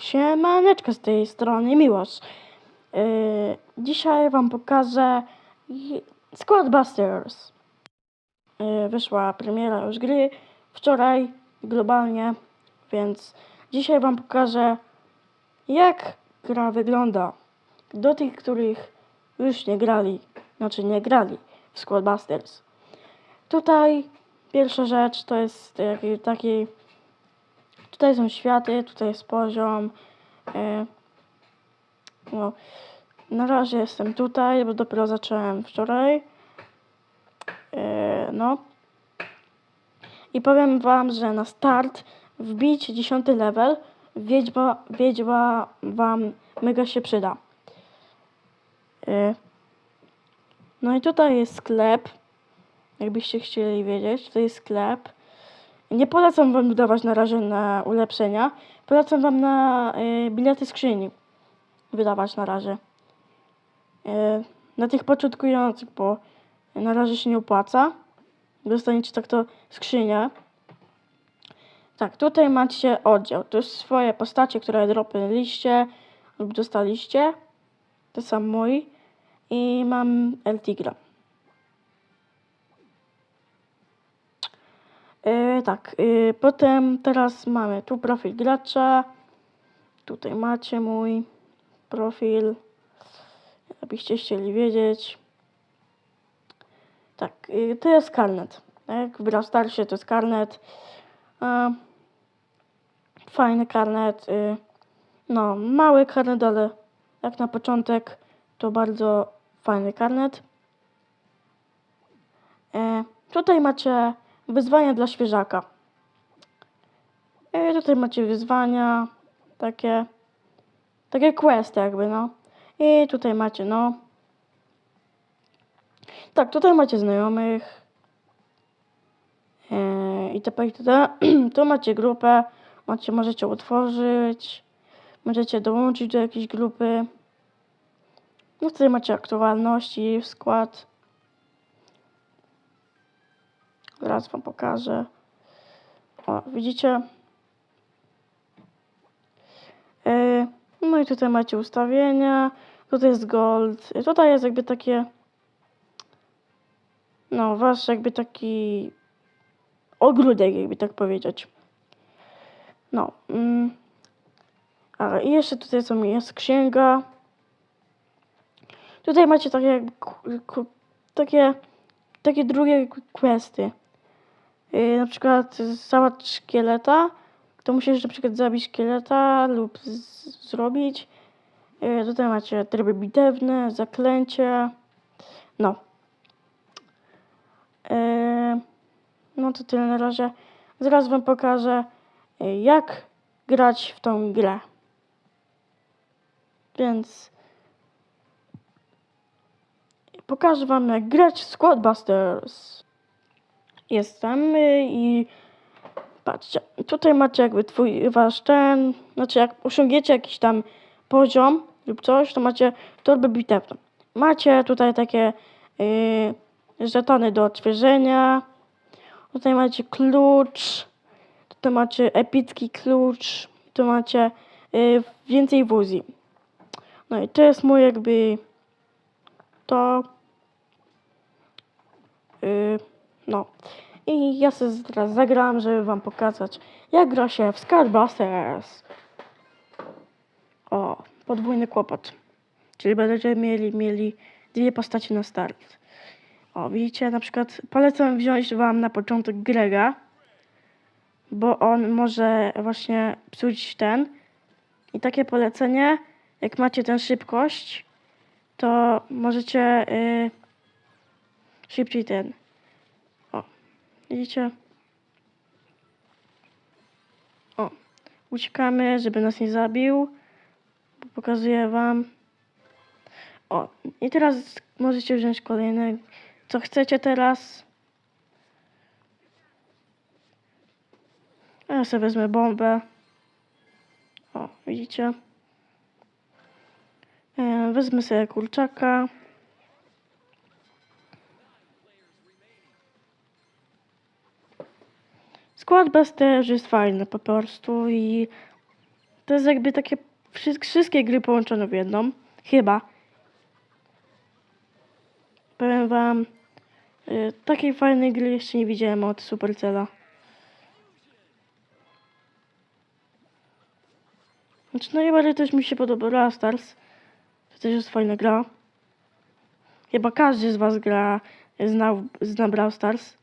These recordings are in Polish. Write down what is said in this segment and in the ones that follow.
Siemaneczko, z tej strony Miłosz. Yy, dzisiaj wam pokażę i- Squadbusters. Yy, wyszła premiera już gry wczoraj globalnie, więc dzisiaj wam pokażę jak gra wygląda. Do tych, których już nie grali, znaczy nie grali w Squadbusters. Tutaj pierwsza rzecz to jest taki, taki Tutaj są światy, tutaj jest poziom. E, no, na razie jestem tutaj, bo dopiero zacząłem wczoraj. E, no. I powiem wam, że na start wbić 10 level, wiedźma, wiedźma wam mega się przyda. E, no i tutaj jest sklep. Jakbyście chcieli wiedzieć, to jest sklep. Nie polecam wam wydawać na razie na ulepszenia. Polecam wam na y, bilety skrzyni wydawać na razie. Y, na tych początkujących, bo na razie się nie opłaca. Dostaniecie tak to skrzynię. Tak, tutaj macie oddział. To jest swoje postacie, które dropnęliście lub dostaliście. To są moi. I mam El Tigra. E, tak, e, potem teraz mamy tu profil gracza. Tutaj macie mój profil. Abyście chcieli wiedzieć. Tak, e, to jest karnet. Jak w Brawl to jest karnet. Fajny karnet. No, mały karnet, ale jak na początek to bardzo fajny karnet. E, tutaj macie wyzwania dla świeżaka. I tutaj macie wyzwania, takie, takie questy jakby, no. I tutaj macie, no. Tak, tutaj macie znajomych. Yy, I tp, itd. Tu macie grupę, macie, możecie utworzyć, możecie dołączyć do jakiejś grupy. No tutaj macie aktualności, skład. Zaraz wam pokażę. O, widzicie? Yy, no i tutaj macie ustawienia. Tutaj jest gold. I Tutaj jest jakby takie. No, wasz jakby taki ogródek, jakby tak powiedzieć. No. Mm. Ale i jeszcze tutaj są, jest księga. Tutaj macie takie takie, takie drugie questy. Yy, na przykład załatw szkieleta, to musisz na przykład zabić szkieleta lub zrobić. Yy, tutaj macie tryby bitewne, zaklęcie. No. Yy, no to tyle na razie. Zaraz wam pokażę, jak grać w tą grę. Więc pokażę wam, jak grać w Squadbusters jestem y, i patrzcie, tutaj macie jakby twój wasz ten, znaczy jak osiągniecie jakiś tam poziom lub coś, to macie torbę bitewną. Macie tutaj takie y, żetony do odświeżenia, tutaj macie klucz, tutaj macie epicki klucz, tu macie y, więcej wuzji. No i to jest mój jakby to y, no. I ja sobie teraz zagram, żeby wam pokazać, jak gra się w Scarabusters. O, podwójny kłopot. Czyli będziecie mieli, mieli dwie postacie na start. O, widzicie, na przykład polecam wziąć wam na początek Grega, bo on może właśnie psuć ten. I takie polecenie, jak macie tę szybkość, to możecie y, szybciej ten Widzicie? O, uciekamy, żeby nas nie zabił. Pokazuję wam. O, i teraz możecie wziąć kolejne. Co chcecie teraz? A Ja sobie wezmę bombę. O, widzicie? E, Wezmę sobie kurczaka. Skład bez też jest fajny po prostu i To jest jakby takie wszy- wszystkie gry połączone w jedną. Chyba. Powiem wam, y, takiej fajnej gry jeszcze nie widziałem od Supercella. Znaczy najbardziej też mi się podoba Brawl Stars. To też jest fajna gra. Chyba każdy z was gra, zna, zna Brawl Stars.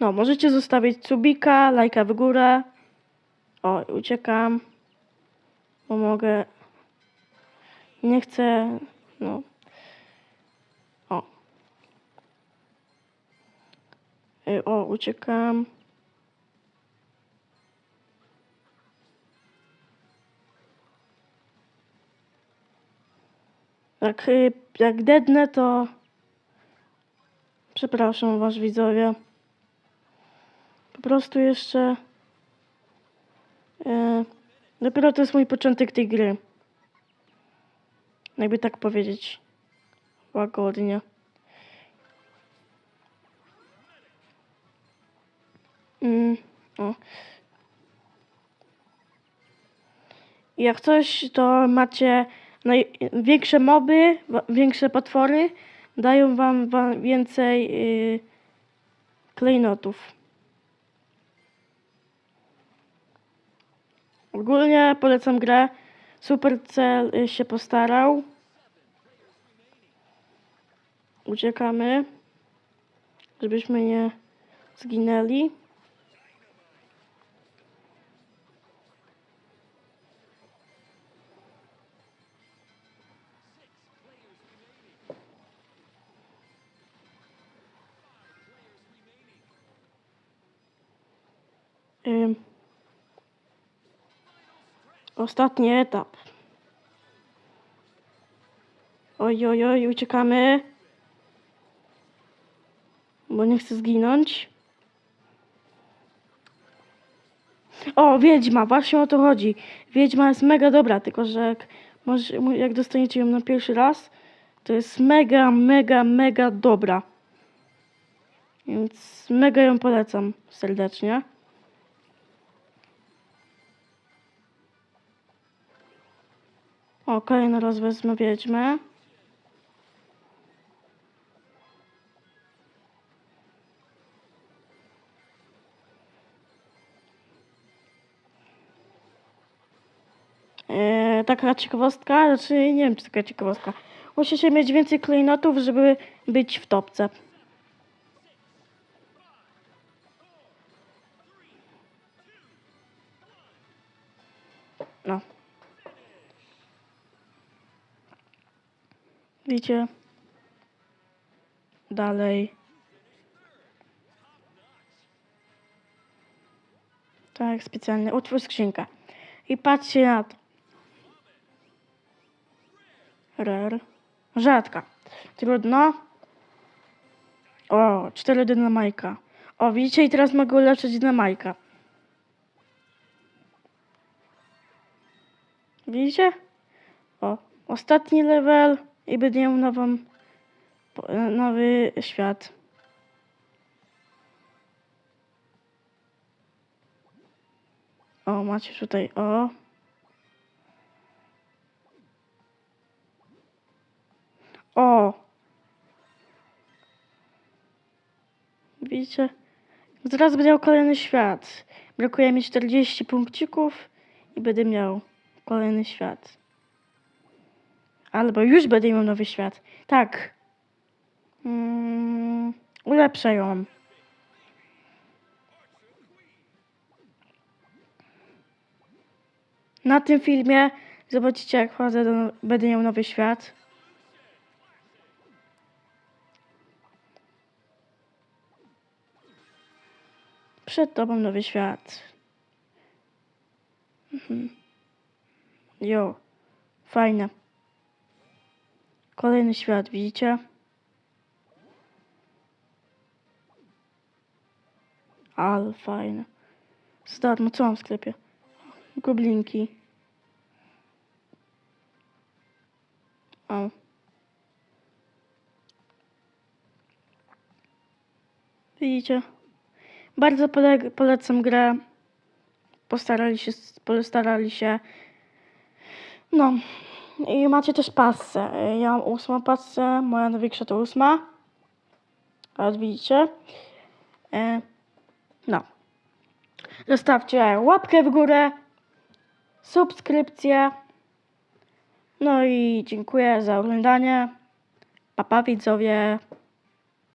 No, możecie zostawić subika, lajka w górę. O, uciekam. Bo mogę. Nie chcę. No. O. Y, O, uciekam. Jak, y, jak dednę, to. Przepraszam was, widzowie. Po prostu jeszcze. E, dopiero to jest mój początek tej gry. Jakby tak powiedzieć. Łagodnie. Mm, o. Jak coś, to macie naj- większe moby, większe potwory, dają wam, wam więcej y, klejnotów. Ogólnie polecam grę. Supercell y, się postarał. Uciekamy, żebyśmy nie zginęli. Ostatni etap. Oj, oj, oj, uciekamy. Bo nie chcę zginąć. O, wiedźma, właśnie o to chodzi. Wiedźma jest mega dobra, tylko że jak, może, jak dostaniecie ją na pierwszy raz, to jest mega, mega, mega dobra. Więc mega ją polecam serdecznie. O, kolejny raz wezmę wiedźmę. Eee, taka ciekawostka, znaczy nie wiem czy taka ciekawostka. Musicie mieć więcej klejnotów, żeby być w topce. Widzicie? Dalej. Tak, specjalnie. Utwórz skrzynkę. I patrzcie na to. Rare. Rzadka. Trudno. O, cztery dynamajka. O, widzicie? I teraz mogę ulepszyć dynamajka. Widzicie? O, ostatni level i będę miał nową, nowy świat. O, macie tutaj, o. O! Widzicie? Zaraz będę miał kolejny świat. Brakuje mi 40 punkcików i będę miał kolejny świat. Albo już będę miał nowy świat. Tak. Mm, ulepszę ją. Na tym filmie zobaczycie jak wchodzę do, będę miał nowy świat. Przed tobą nowy świat. Mhm. Jo, fajne. Kolejny świat, widzicie? Ale fajne. Za darmo, co mam w sklepie? Goblinki. O. Widzicie? Bardzo pole- polecam grę. Postarali się, postarali się. No. I macie też pasę. Ja mam ósmą pasę, moja największa to ósma. A widzicie? E, no. Zostawcie łapkę w górę, subskrypcję. No i dziękuję za oglądanie. Papa widzowie.